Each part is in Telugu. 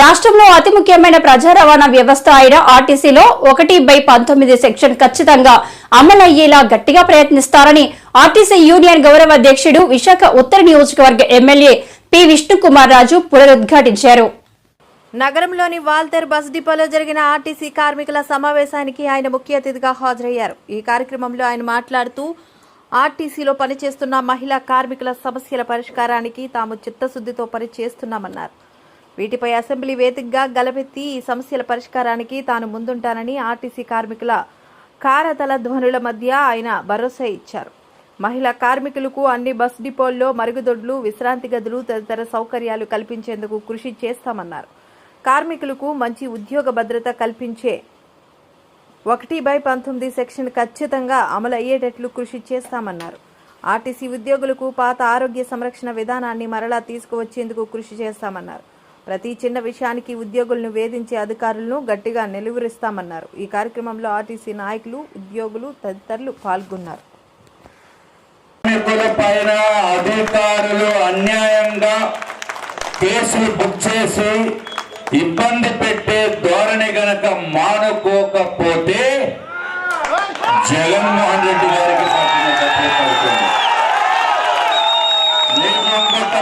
రాష్ట్రంలో అతి ముఖ్యమైన ప్రజా రవాణా వ్యవస్థ అయిన ఆర్టీసీలో ఒకటి బై పంతొమ్మిది సెక్షన్ ఖచ్చితంగా అమలయ్యేలా గట్టిగా ప్రయత్నిస్తారని ఆర్టీసీ యూనియన్ గౌరవ అధ్యక్షుడు విశాఖ ఉత్తర నియోజకవర్గ ఎమ్మెల్యే పి విష్ణుకుమార్ రాజు పునరుద్ఘాటించారు. నగరంలోని వాల్తేర్ బస్ డిపోలో జరిగిన ఆర్టీసీ కార్మికుల సమావేశానికి ఆయన ముఖ్య అతిథిగా హాజరయ్యారు. ఈ కార్యక్రమంలో ఆయన మాట్లాడుతూ ఆర్టీసీలో పనిచేస్తున్న మహిళా కార్మికుల సమస్యల పరిష్కారానికి తాము చిత్తశుద్ధితో పనిచేస్తున్నామన్నారు. వీటిపై అసెంబ్లీ వేదికగా గలపెత్తి ఈ సమస్యల పరిష్కారానికి తాను ముందుంటానని ఆర్టీసీ కార్మికుల కారతల ధ్వనుల మధ్య ఆయన భరోసా ఇచ్చారు. మహిళా కార్మికులకు అన్ని బస్ డిపోల్లో మరుగుదొడ్లు విశ్రాంతి గదులు తదితర సౌకర్యాలు కల్పించేందుకు కృషి చేస్తామన్నారు. కార్మికులకు మంచి ఉద్యోగ భద్రత కల్పించే ఒకటి బై పంతొమ్మిది సెక్షన్ ఖచ్చితంగా అమలు అయ్యేటట్లు కృషి చేస్తామన్నారు. ఆర్టీసీ ఉద్యోగులకు పాత ఆరోగ్య సంరక్షణ విధానాన్ని మరలా తీసుకువచ్చేందుకు కృషి చేస్తామన్నారు. ప్రతి చిన్న విషయానికి ఉద్యోగులను వేధించే అధికారులను గట్టిగా నిలువరిస్తామన్నారు ఈ కార్యక్రమంలో ఆర్టీసీ నాయకులు ఉద్యోగులు తదితరులు పాల్గొన్నారు. పైన అధికారులు అన్యాయంగా కేసులు బుక్ చేసి ఇబ్బంది పెట్టే ధోరణి గనక మానుకోకపోతే జగన్మోహన్ రెడ్డి గారికి పట్టిన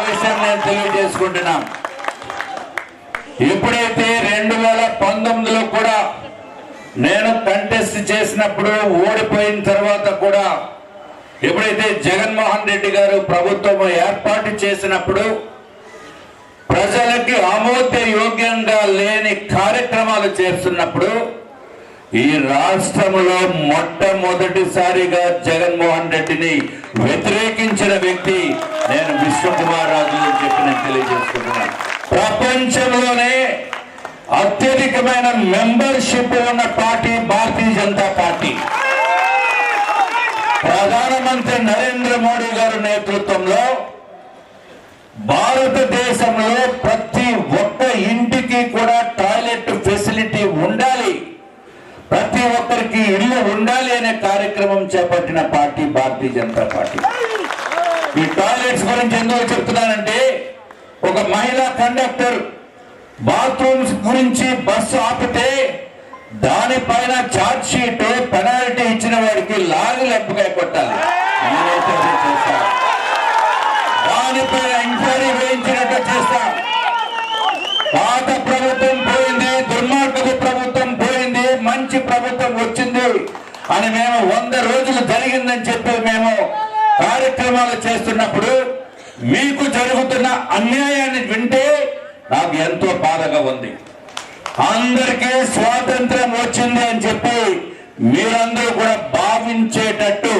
విషయం నేను తెలియజేసుకుంటున్నాను. ఎప్పుడైతే రెండు వేల పంతొమ్మిదిలో కూడా నేను కంటెస్ట్ చేసినప్పుడు ఓడిపోయిన తర్వాత కూడా ఎప్పుడైతే జగన్మోహన్ రెడ్డి గారు ప్రభుత్వం ఏర్పాటు చేసినప్పుడు ప్రజలకి ఆమోద యోగ్యంగా లేని కార్యక్రమాలు చేస్తున్నప్పుడు ఈ రాష్ట్రంలో మొట్టమొదటిసారిగా జగన్మోహన్ రెడ్డిని వ్యతిరేకించిన వ్యక్తి నేను విష్ణుకుమార్ రాజు అని చెప్పి నేను తెలియజేసుకుంటున్నాను. ప్రపంచంలోనే అత్యధికమైన మెంబర్షిప్ ఉన్న పార్టీ భారతీయ జనతా పార్టీ. ప్రధానమంత్రి నరేంద్ర మోడీ గారి నేతృత్వంలో భారతదేశంలో ప్రతి ఒక్క ఇంటికి కూడా టాయిలెట్ ఫెసిలిటీ ఉండాలి. ప్రతి ఒక్కరికి ఇల్లు ఉండాలి అనే కార్యక్రమం చేపట్టిన పార్టీ భారతీయ జనతా పార్టీ. ఈ టాయిలెట్స్ గురించి ఎందుకు చెప్తున్నానంటే ఒక మహిళా కండక్టర్ బాత్రూమ్స్ గురించి బస్సు ఆపితే దానిపైన ఛార్జ్ షీట్ పెనాల్టీ ఇచ్చిన వాడికి లాగి లెప్పగా కొట్టాలి. దానిపైన ఎంక్వైరీ వేయించినట్టు చేస్తాం. పాత ప్రభుత్వం పోయింది దుర్మార్గపు ప్రభుత్వం పోయింది మంచి ప్రభుత్వం వచ్చింది అని మేము వంద రోజులు జరిగిందని చెప్పి మేము కార్యక్రమాలు చేస్తున్నప్పుడు మీకు జరుగుతున్న అన్యాయాన్ని వింటే నాకు ఎంతో బాధగా ఉంది. అందరికీ స్వాతంత్రం వచ్చింది అని చెప్పి మీరందరూ కూడా భావించేటట్టు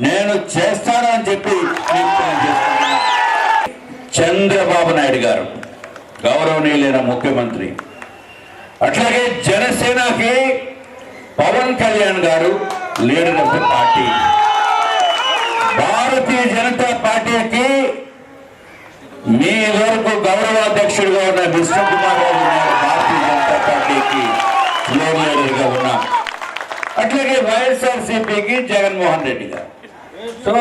నేను చేస్తాను అని చెప్పి చంద్రబాబు నాయుడు గారు గౌరవనీయులైన ముఖ్యమంత్రి అట్లాగే జనసేనకి పవన్ కళ్యాణ్ గారు leader of the party. Bharatiya Janata మీ వరకు గౌరవాధ్యక్షుడిగా ఉన్న విష్ణుకుమార్ రావు ఉన్నారు. భారతీయ జనతా పార్టీకి ఫ్లోర్ లీడర్గా ఉన్నాం అట్లాగే వైఎస్ఆర్ సిపికి జగన్మోహన్ రెడ్డి గారు. సో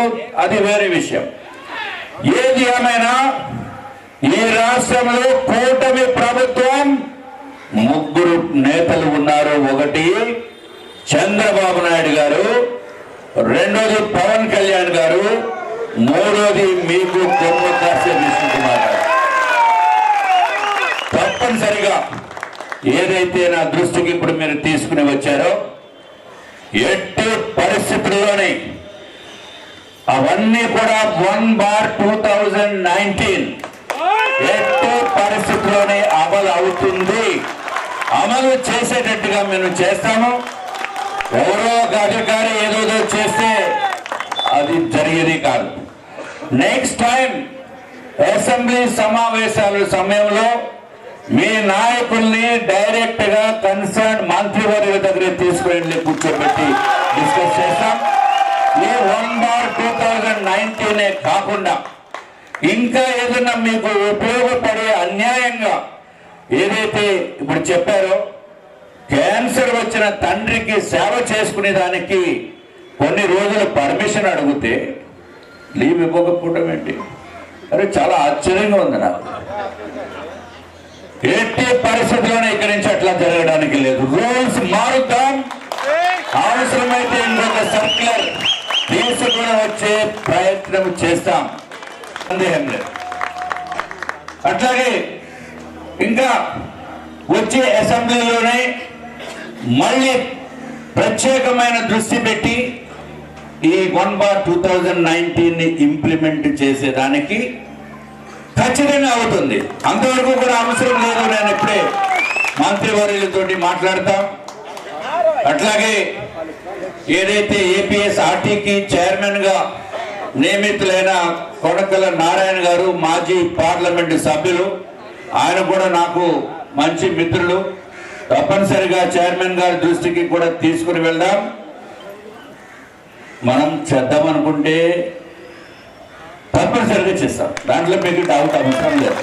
అది వేరే విషయం. ఏది ఏమైనా ఈ రాష్ట్రంలో కూటమి ప్రభుత్వం ముగ్గురు నేతలు ఉన్నారు. ఒకటి చంద్రబాబు నాయుడు గారు రెండోది పవన్ కళ్యాణ్ గారు మూడోది మీకు కొమ్ము కాసే విష్ణుకుమార్ తప్పనిసరిగా ఏదైతే నా దృష్టికి ఇప్పుడు మీరు తీసుకుని వచ్చారో ఎట్టి పరిస్థితుల్లోనే అవన్నీ కూడా one bar two thousand nineteen. ఎట్టి పరిస్థితుల్లోనే అమలు అవుతుంది. అమలు చేసేటట్టుగా మేము చేస్తాము. ఎవరో ఒక అధికారి ఏదోదో చేస్తే అది జరిగేది కాదు. నెక్స్ట్ టైం అసెంబ్లీ సమావేశాల సమయంలో మీ నాయకుల్ని డైరెక్ట్గా కన్సర్న్ మంత్రివర్యుల దగ్గర తీసుకువెళ్ళి కూర్చోబెట్టి డిస్కస్ చేస్తాం. ఈ వన్ బార్ టూ థౌజండ్ నైన్టీనే కాకుండా ఇంకా ఏదైనా మీకు ఉపయోగపడే అన్యాయంగా ఏదైతే ఇప్పుడు చెప్పారో క్యాన్సర్ వచ్చిన తండ్రికి సేవ చేసుకునే దానికి కొన్ని రోజులు పర్మిషన్ అడిగితే లీవ్ ఇవ్వకపోవటం ఏంటి అరే చాలా ఆశ్చర్యంగా ఉంది నాకు. ఎట్టి పరిస్థితుల్లోనే ఇక్కడి నుంచి అట్లా జరగడానికి లేదు. రూల్స్ మారుతాం అవసరమైతే ఇంకొక సర్క్యులర్ తీసుకుని వచ్చే ప్రయత్నం చేస్తాం. సందేహం లేదు అట్లాగే ఇంకా వచ్చే అసెంబ్లీలోనే మళ్ళీ ప్రత్యేకమైన దృష్టి పెట్టి ఈ వన్ బార్ టూ థౌజండ్ నైన్టీన్ని ఇంప్లిమెంట్ చేసేదానికి ఖచ్చితంగా అవుతుంది. అంతవరకు కూడా అవసరం లేదు నేను ఇప్పుడే మంత్రివర్యులతో మాట్లాడతాం. అట్లాగే ఏదైతే ఏపీఎస్ ఆర్టీకి చైర్మన్గా నియమితులైన కొడకల నారాయణ గారు మాజీ పార్లమెంటు సభ్యులు ఆయన కూడా నాకు మంచి మిత్రులు. తప్పనిసరిగా చైర్మన్ గారి దృష్టికి కూడా తీసుకుని వెళ్దాం. మనం చేద్దాం అనుకుంటే తప్పనిసరిగా చేస్తాం. దాంట్లో మీకు డౌట్ అవసరం లేదు.